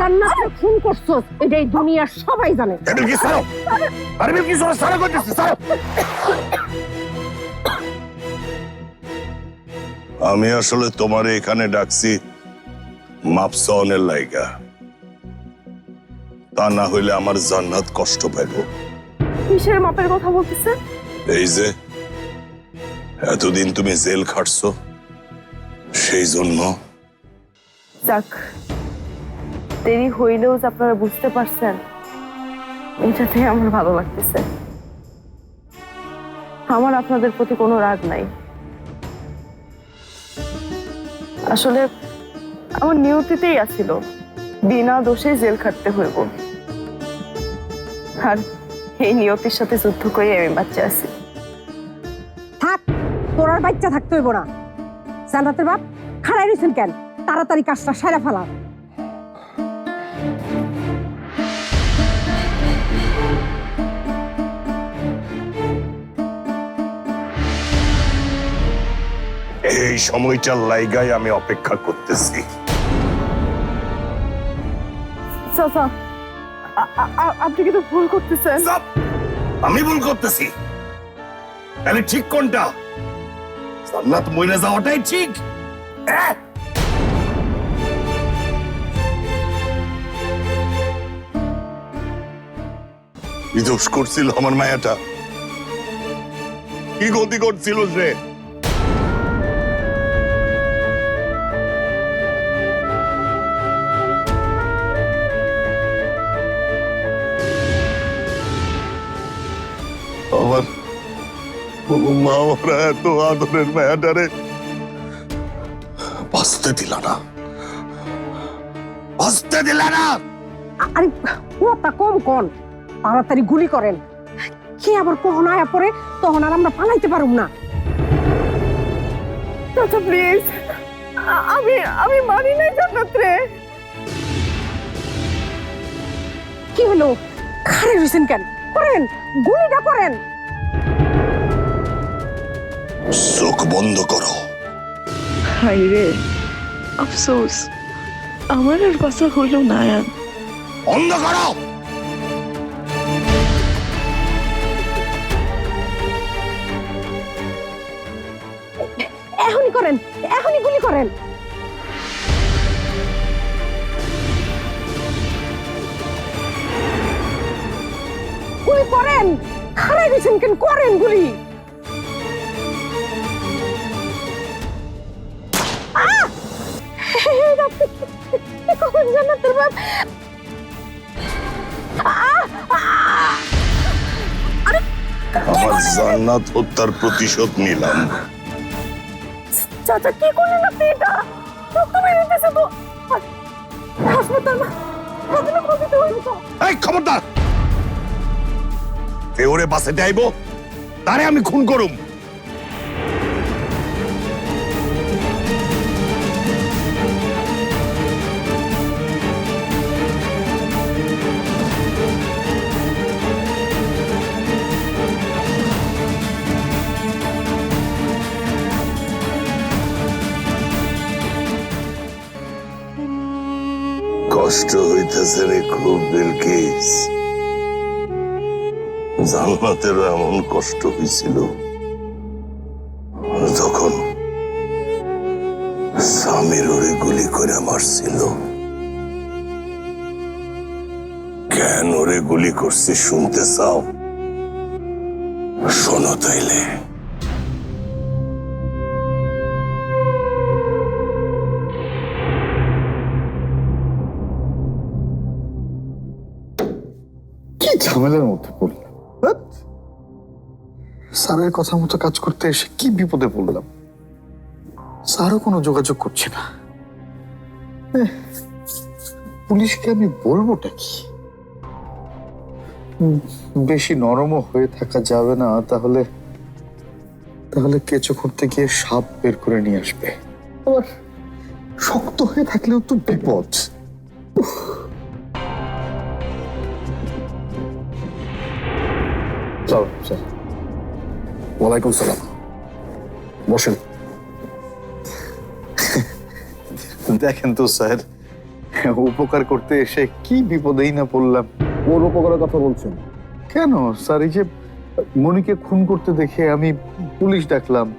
জান্নাতকে খুন করছস এটা এই দুনিয়ার সবাই জানে। এটা কি সারো? আরে কি সারো? সারো করতেছিস সারো। আমি আসলে তোমার এখানে ডাকছি মাপসনের লাইগা। তা না হইলে আমার জান্নাত কষ্ট পাইব। কিসের মাপের কথা বলতেছে? এই যে এতদিন তুমি জেল খাটছো সেই জন্য যাক দেরি হইলেও যে আপনারা বুঝতে পারছেন, এটাতে আমার ভালো লাগতেছে। আমার আপনাদের প্রতি কোনো রাগ নাই। আসলে আমার নিয়তিতেই আছিল, বিনা দোষে জেল খাটতে হইব। আর এই নিয়তির সাথে যুদ্ধ করে আমি বাচ্চা আছি। থাক তোর আর বাচ্চা থাকতে হইব না। জান্নাতের বাপ খাড়াই রইছেন কেন? তাড়াতাড়ি কাজটা সেরা ফেলা এই সময়টার লাইগায় আমি অপেক্ষা করতেছি। চাচা আপনি কিন্তু ভুল করতেছেন। আমি ভুল করতেছি। তাহলে ঠিক কোনটা? জান্নাত মইরা যাওয়াটাই ঠিক। হ্যাঁ? কি দোষ করছিল আমার মায়াটা? কি গতি করছিল সে? মা ওরা এত আদরের মেয়াটারে বাঁচতে দিল না। বাঁচতে দিল না। আরে ওটা কম কোন তাড়াতাড়ি গুলি করেন। কি আবার কখন আয়া পরে তখন আর আমরা পালাইতে পারুম না। চাচা প্লিজ আমি আমি মানি নাই জান্নাত রে কি হলো? খারে রইছেন কেন? করেন গুলিটা করেন। চোখ বন্ধ করো। হাই রে আফসোস আমার আর বাসা হইল না বন্ধ করো। এখনই করেন এখনই গুলি করেন। গুলি করেন খাড়াই রইছেন কেন? করেন গুলি। এই রাতে কি করেন জান্নাতের বাপ? আমার জান্নাত হত্যার প্রতিশোধ নিলাম। চাচা কি করলেন আপনি এটা? রক্ত বেরিয়েছে তো। হাসপাতাল হাসপাতালে কবিতে হইল তো। এই খবরদার! কে ওরে বাসে যাইব তারে আমি খুন করুম। কষ্ট হইতেছে রে খুব, বিলকিস। জান্নাতের এমন কষ্ট হয়েছিল তখন স্বামীর ওরে গুলি করে মারছিল, কেন ওরে গুলি করছে শুনতে চাও? শোনো তাইলে। ঝামেলার মধ্যে পড়লাম। স্যারের কথা মতো কাজ করতে এসে কি বিপদে পড়লাম? স্যারও কোনো যোগাযোগ করছে না। পুলিশকে আমি বলবোটা কি? বেশি নরমও হয়ে থাকা যাবে না, তাহলে তাহলে কেঁচো করতে গিয়ে সাপ বের করে নিয়ে আসবে। আবার শক্ত হয়ে থাকলেও তো বিপদ। চল চল। ওয়ালাইকুম সালাম। বসেন। দেখেন তো স্যার উপকার করতে এসে কি বিপদেই না পড়লাম। কোন উপকারের কথা বলছেন। কেন? স্যার এই যে মনিকে খুন করতে দেখে আমি পুলিশ ডাকলাম।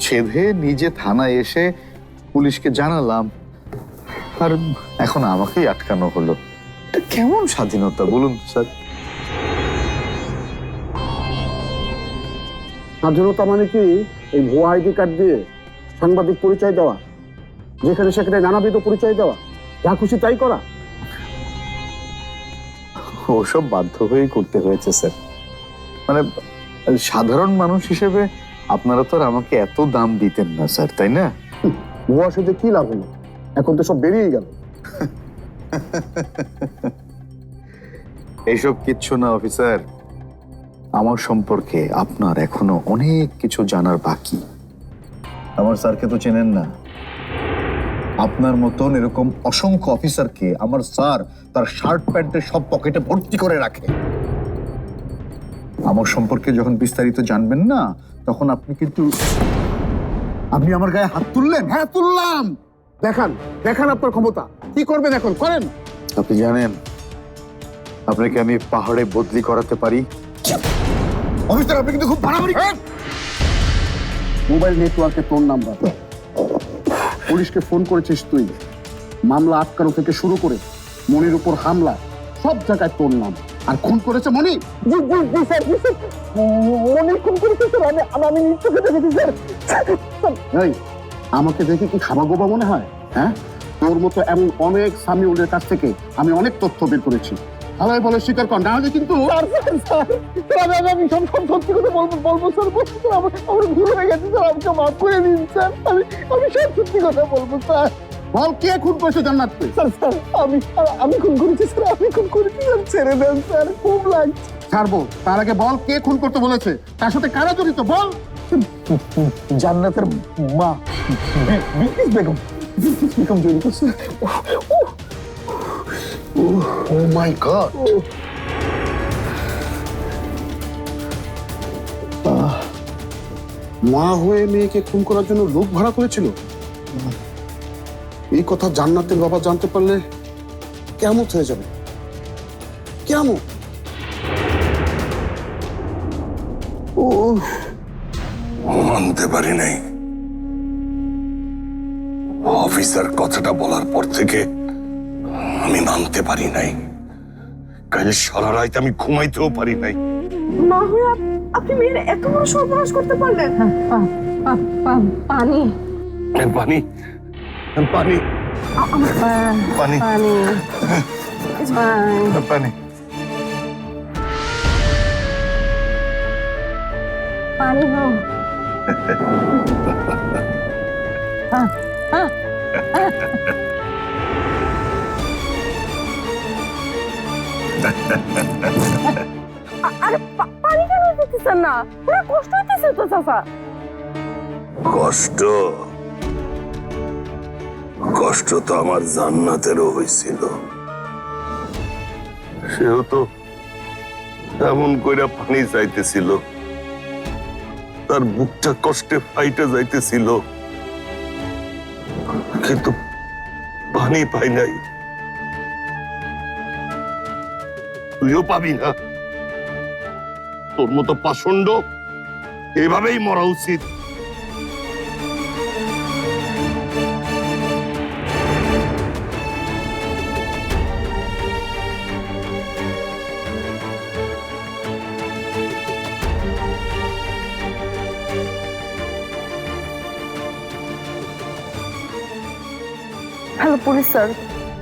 ছেদে নিজে থানায় এসে পুলিশকে জানালাম। আর এখন আমাকেই আটকানো হলো। এটা কেমন স্বাধীনতা? বলুন স্যার। স্বাধীনতা মানে কি? এই ভুয়া আইডি কার্ড দিয়ে সাংবাদিক পরিচয় দেওয়া যেখানে সেখানে নানাবিধ পরিচয় দেওয়া। যা খুশি তাই করা। ওসব বাধ্য হয়েই করতে হয়েছে স্যার। মানে সাধারণ মানুষ হিসেবে আপনারা তো আর আমাকে এত দাম দিতেন না স্যার তাই না? ভুয়া সেজে কি লাভ হলো? এখন তো সব বেরিয়ে গেল। এইসব কিচ্ছু না অফিসার। আমার সম্পর্কে আপনার এখনও অনেক কিছু জানার বাকি। আমার স্যারকে তো চেনেন না। আপনার মতন এরকম অসংখ্য অফিসারকে আমার স্যার তার শার্ট প্যান্টের সব পকেটে ভর্তি করে রাখে। আমার সম্পর্কে যখন বিস্তারিত জানবেন না তখন আপনি কিন্তু আপনি আমার গায়ে হাত তুললেন? হ্যাঁ তুললাম! দেখান দেখান আপনার ক্ষমতা। কি করবেন এখন? করেন। আপনি জানেন আপনাকে আমি পাহাড়ে বদলি করাতে পারি। অফিসার আপনি কিন্তু খুব বাড়াবাড়ি মোবাইল নেটওয়ার্কে তোর নাম্বার। পুলিশকে ফোন করেছিস তুই। মামলা আটকানো থেকে শুরু করে মনির উপর হামলা সব জায়গায় তোর নাম। আর খুন করেছে মনি? মনি খুন করেছে স্যার। আমি আমি নিশ্চয় দেখেছি স্যার। এই আমাকে দেখে কি খাবা গোবা মনে হয় হ্যাঁ? তোর মতো এমন অনেক সামিউলের কাছ থেকে আমি অনেক তথ্য বের করেছি। হালাই বলে স্বীকার কর না হলে কিন্তু আমি সব সব সত্যি কথা বলব বলব স্যার আমার আমার ভুল হয়ে গেছে স্যার আমাকে মাফ করে দিন স্যার আমি আমি সব সত্যি কথা বলব স্যার। বল কে খুন করেছে জান্নাতকে স্যার স্যার আমি আমি খুন করেছি স্যার আমি খুন করেছি স্যার ছেড়ে দেন স্যার খুব লাগছে। ছাড়বো তার আগে বল কে খুন করতে বলেছে? তার সাথে কারা জড়িত? বল। জান্নাতের মা বেগম বেগম জড়িত স্যার। ও মাই গড মা হয়ে মেয়েকে খুন করার জন্য লোক ভাড়া করেছিল? এই কথা জান্নাতের বাবা জানতে পারলে কেমন হয়ে যাবে? কেমন? ও মানতে পারি নাই। অফিসার কথাটা বলার পর থেকে আমি মানতে পারি নাই। কাল সারা রাত আমি ঘুমাইতেও পারি নাই। মা হয়ে আপনি মেয়ের এত বড় সর্বনাশ করতে পারলেন। পানি। পানি। পানি। পা- পানি। পানি। পানি। পানি পানি নাও আরে পানি কেন দিতেছেন না? পুরো কষ্ট হইতেছে তো, চাচা। কষ্ট? কষ্ট তো আমার জান্নাতেরও হয়েছিল সেও তো এমন কইরা পানি চাইতেছিল। তার বুকটা কষ্টে ফাইটে যাইতেছিল। কিন্তু পানি পাই নাই। তুইও পাবি না। তোর মতো পাষণ্ড এভাবেই মরা উচিত। হ্যালো পুলিশ স্যার,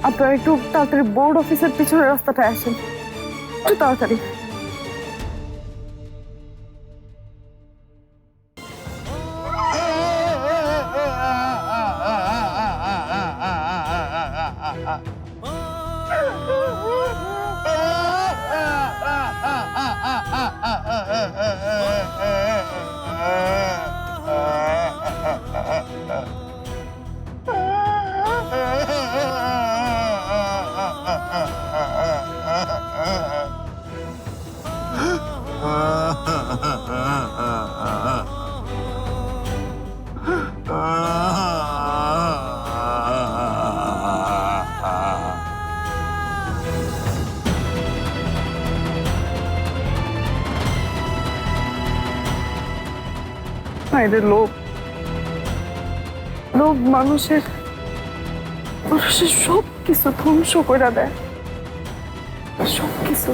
আপনারা একটু তাড়াতাড়ি বোর্ড অফিসের পিছনের রাস্তাটায় আসেন। একটু তাড়াতাড়ি বাইরে লোভ। লোভ মানুষের মানুষের সব কিছু ধ্বংস করে দেয়। সব কিছু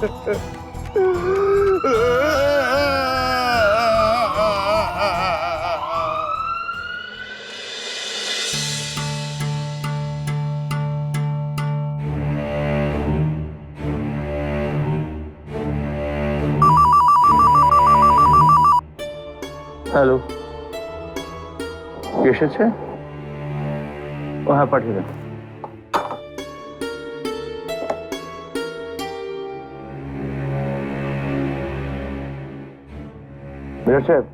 হ্যালো এসেছে ও হ্যাঁ পাঠিয়ে দেন মিরাজ সাহেব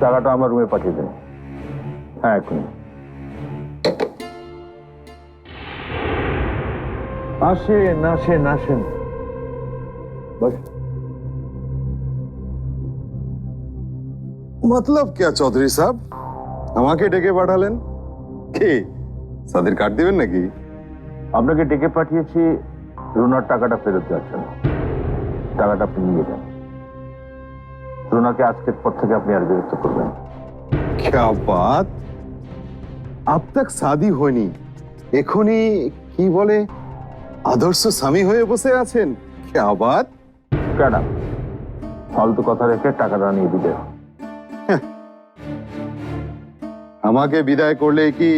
টাকাটা আমার রুমে পাঠিয়ে দেন হ্যাঁ এখন আসেন আসেন আসেন। মতলব কে চৌধুরী সাহেব আমাকে ডেকে পাঠালেন? কি সাদের কাট দিবেন নাকি? আপনাকে ডেকে পাঠিয়েছি রোনার টাকাটা ফেরত যাচ্ছে না টাকাটা আপনি নিয়ে যান রুনাকে আজকের পর থেকে আপনি আর বিরক্ত করবেন না। क्या बात अब तक शादी হয়নি এখনই কি বলে আদর্শ স্বামী হয়ে বসে আছেন क्या बात কেন ফালতু কথা রেখে টাকাটা নিয়ে দিলে আমাকে বিদায় করলে কি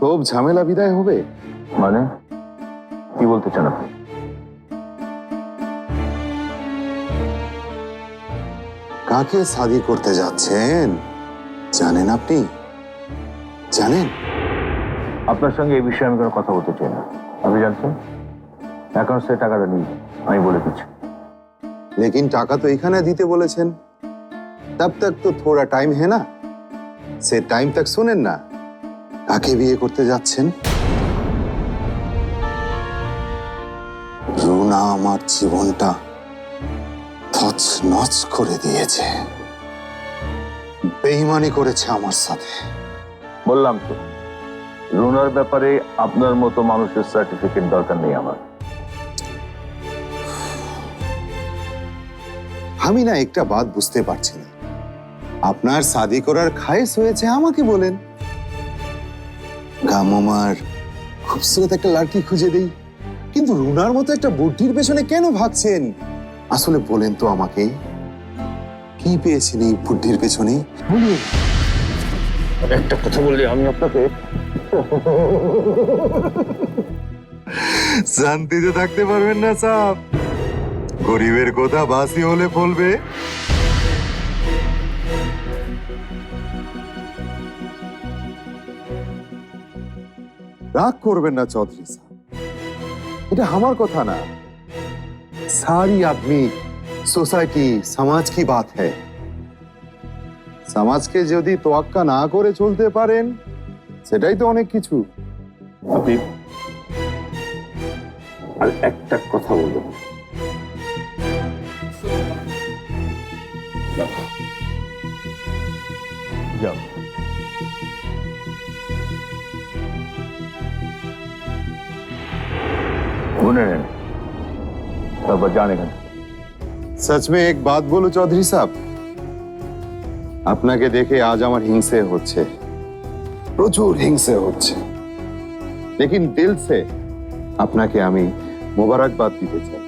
সব ঝামেলা বিদায় হবে মানে কি বলতে চান আপনি কাকে সাদি করতে যাচ্ছেন? জানেন আপনি? জানেন? আপনার সঙ্গে এই বিষয়ে আমি কোনো কথা বলতে চাই না। আপনি জানছেন? এখন সে টাকাটা নিয়ে আমি বলে দিচ্ছি। লেকিন টাকা তো এখানে দিতে বলেছেন। তব তক তো থোড়া টাইম হে না? সে টাইম তক শোনেন না। কাকে বিয়ে করতে যাচ্ছেন? রুনা আমার জীবনটা। তছ নছ করে দিয়েছে। বেইমানি করেছে আমার সাথে। বললাম তো রুনার ব্যাপারে আপনার মতো মানুষের সার্টিফিকেট দরকার নেই আমার। আমি না একটা বাদ বুঝতে পারছি না। আপনার শাদি করার খায়েস হয়েছে আমাকে বলেন। গামমার খুবসুরত একটা লাড়কি খুঁজে দেই। কিন্তু রুনার মতো একটা বুদ্ধির পেছনে কেন ভাগছেন? আসলে বলেন তো আমাকে কি পেয়েছেন এই বুদ্ধির পেছনে? বলুন একটা কথা বললে আমি আপনাকে। শান্তিতে থাকতে পারবেন না সাহ গরিবের কথা বাসি হলে ফলবে। রাগ করবেন না চৌধুরী সাহেব এটা আমার কথা না। সারি আদমি সোসাইটি সমাজ কি বাত হ্যায় সমাজকে যদি তোয়াক্কা না করে চলতে পারেন সেটাই তো অনেক কিছু আপনি আর একটা কথা বলবেন যাও শুনে নেন তারপর যান এখান থেকে। সচ মে এক বাত বলো চৌধুরী সাহেব আপনাকে দেখে আজ আমার হিংসে হচ্ছে প্রচুর হিংসে হচ্ছে লেকিন দিল সে আপনাকে আমি মোবারকবাদ দিতে চাই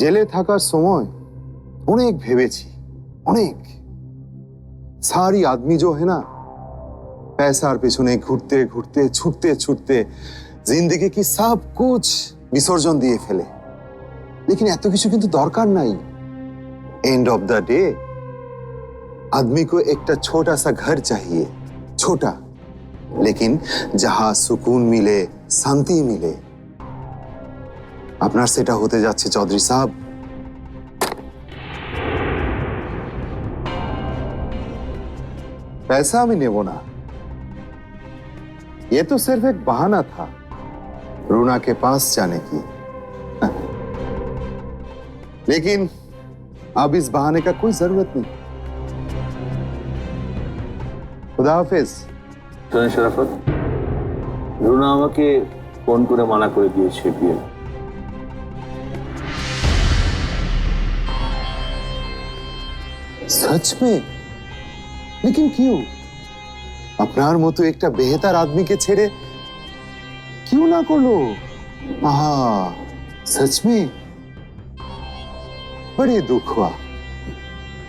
জেলে থাকার সময় অনেক ভেবেছি অনেক সারি আদমি जो है ना पैसार পেছনে ঘুরতে ঘুরতে ছুটতে ছুটতে জিন্দেগি কি সব কুছ বিসর্জন দিয়ে ফেলে লেকিন এত কিছু কিন্তু দরকার নাই এন্ড অফ দ্য ডে आदमी को एक छोटा सा घर चाहिए छोटा लेकिन जहां सुकून मिले शांति मिले আপনার সেটা হতে যাচ্ছে চৌধুরী সাহেব पैसा আমি নেব না ये तो सिर्फ एक बहाना था रूना के पास जाने की लेकिन अब इस बहाने का कोई जरूरत नहीं खुदा हाफिज শোনেন শরাফত রুনা আমাকে ফোন করে মানা করে দিয়েছে বিয়ে सच में लेकिन क्यों আপনার মতো একটা বেহতার আদমিকে ছেড়ে क्यों ना করলো আহা सच में बड़े दुख हुआ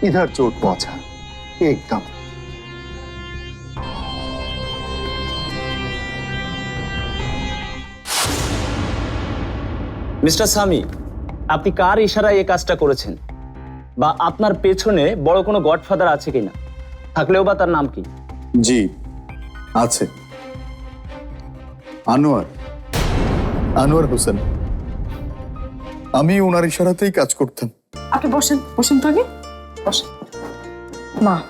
इधर चोट पहुंचा एकदम মিস্টার সামি আপনি কার ইশারায় এই কাজটা করেছেন বা আপনার পেছনে বড় কোনো গডফাদার আছে কিনা থাকলেও বা তার নাম কি জি আছে। আনোয়ার। আনোয়ার হোসেন। আমি ওনার ইশারাতেই কাজ করতাম। আপনি বসেন বসেন তো আগে। মা,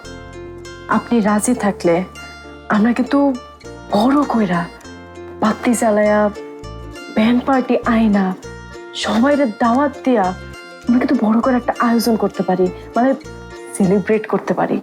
আপনি রাজি থাকলে আমরা কিন্তু বড় কইরা বাতি জ্বালায়া ব্যান্ড পার্টি আয়না সবাইরে দাওয়াত দেয়া আমরা কিন্তু বড় করে একটা আয়োজন করতে পারি মানে সেলিব্রেট করতে পারি।